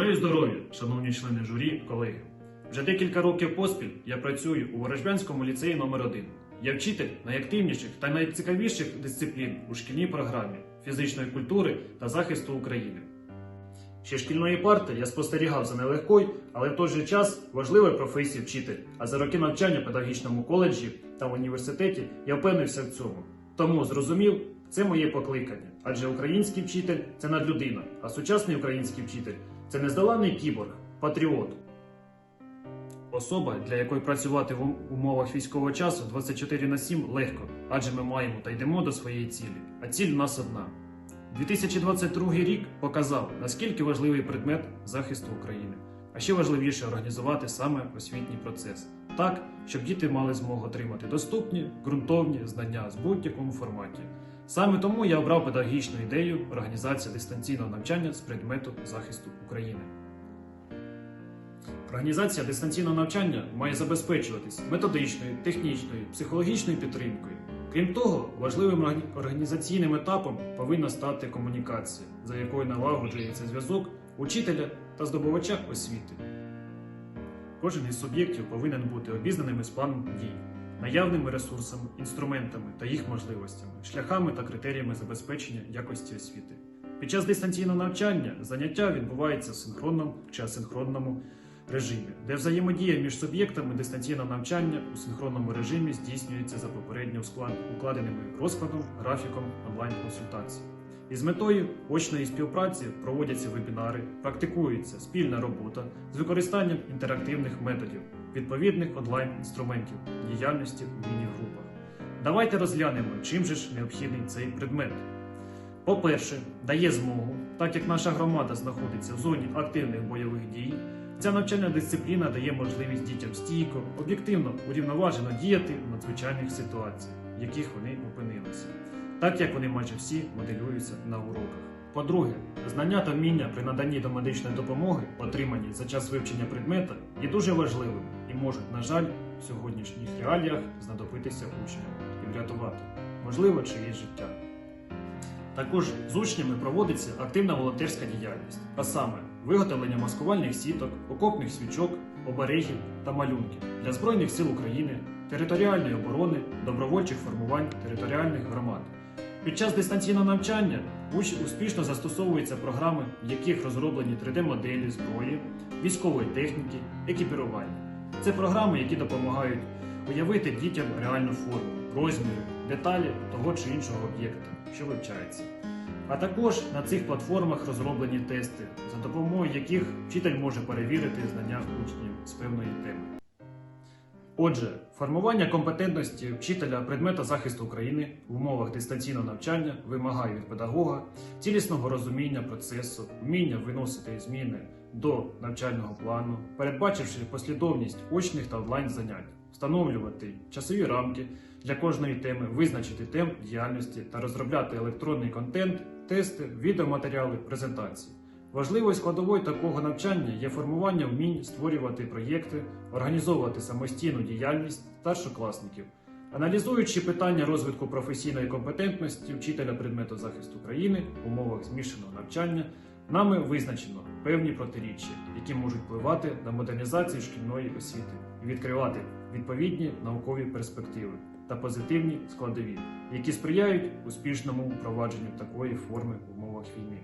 Бажаю здоров'я, шановні члени журі, колеги. Вже декілька років поспіль я працюю у Ворожбянському ліцеї номер 1 Я вчитель найактивніших та найцікавіших дисциплін у шкільній програмі фізичної культури та захисту України. Ще шкільної парти я спостерігав за нелегкою, але в той же час важливою професією вчитель. А за роки навчання в педагогічному коледжі та в університеті я впевнився в цьому. Тому зрозумів, це моє покликання. Адже український вчитель це надлюдина, а сучасний український вчитель це нездоланний кіборг, патріот. Особа, для якої працювати в умовах військового часу 24 на 7 легко, адже ми маємо та йдемо до своєї цілі. А ціль у нас одна. 2022 рік показав, наскільки важливий предмет захисту України. А ще важливіше організувати саме освітній процес так, щоб діти мали змогу отримати доступні, ґрунтовні знання з будь-якому форматі. Саме тому я обрав педагогічну ідею організації дистанційного навчання з предмету захисту України. Організація дистанційного навчання має забезпечуватись методичною, технічною, психологічною підтримкою. Крім того, важливим організаційним етапом повинна стати комунікація, за якою налагоджується зв'язок учителя та здобувача освіти. Кожен із суб'єктів повинен бути обізнаними з планом дій, наявними ресурсами, інструментами та їх можливостями, шляхами та критеріями забезпечення якості освіти. Під час дистанційного навчання заняття відбуваються в синхронному чи асинхронному режимі, де взаємодія між суб'єктами дистанційного навчання у синхронному режимі здійснюється за попередньо укладеними розкладом, графіком онлайн-консультацій. Із метою очної співпраці проводяться вебінари, практикується спільна робота з використанням інтерактивних методів, відповідних онлайн-інструментів діяльності у міні-групах. Давайте розглянемо, чим же ж необхідний цей предмет. По-перше, дає змогу, так як наша громада знаходиться в зоні активних бойових дій, ця навчальна дисципліна дає можливість дітям стійко, об'єктивно, урівноважено діяти в надзвичайних ситуаціях, в яких вони опинилися, так як вони майже всі моделюються на уроках. По-друге, знання та вміння при наданні домедичної допомоги, отримані за час вивчення предмета, є дуже важливими і можуть, на жаль, в сьогоднішніх реаліях знадобитися учням і врятувати, можливо, чиєсь життя. Також з учнями проводиться активна волонтерська діяльність, а саме виготовлення маскувальних сіток, окопних свічок, оберегів та малюнків для Збройних сил України, територіальної оборони, добровольчих формувань територіальних громад. Під час дистанційного навчання уч- успішно застосовуються програми, в яких розроблені 3D-моделі зброї, військової техніки, екіпірування. Це програми, які допомагають уявити дітям реальну форму, розміри, деталі того чи іншого об'єкта, що вивчається. А також на цих платформах розроблені тести, за допомогою яких вчитель може перевірити знання учнів з певної теми. Отже, формування компетентності вчителя предмета захисту України в умовах дистанційного навчання вимагає від педагога цілісного розуміння процесу, вміння виносити зміни до навчального плану, передбачивши послідовність очних та онлайн занять, встановлювати часові рамки для кожної теми, визначити тем діяльності та розробляти електронний контент, тести, відеоматеріали, презентації. Важливою складовою такого навчання є формування вмінь створювати проєкти, організовувати самостійну діяльність старшокласників. Аналізуючи питання розвитку професійної компетентності вчителя предмету захисту країни в умовах змішаного навчання, нами визначено певні протиріччя, які можуть впливати на модернізацію шкільної освіти і відкривати відповідні наукові перспективи та позитивні складові, які сприяють успішному впровадженню такої форми в умовах війни.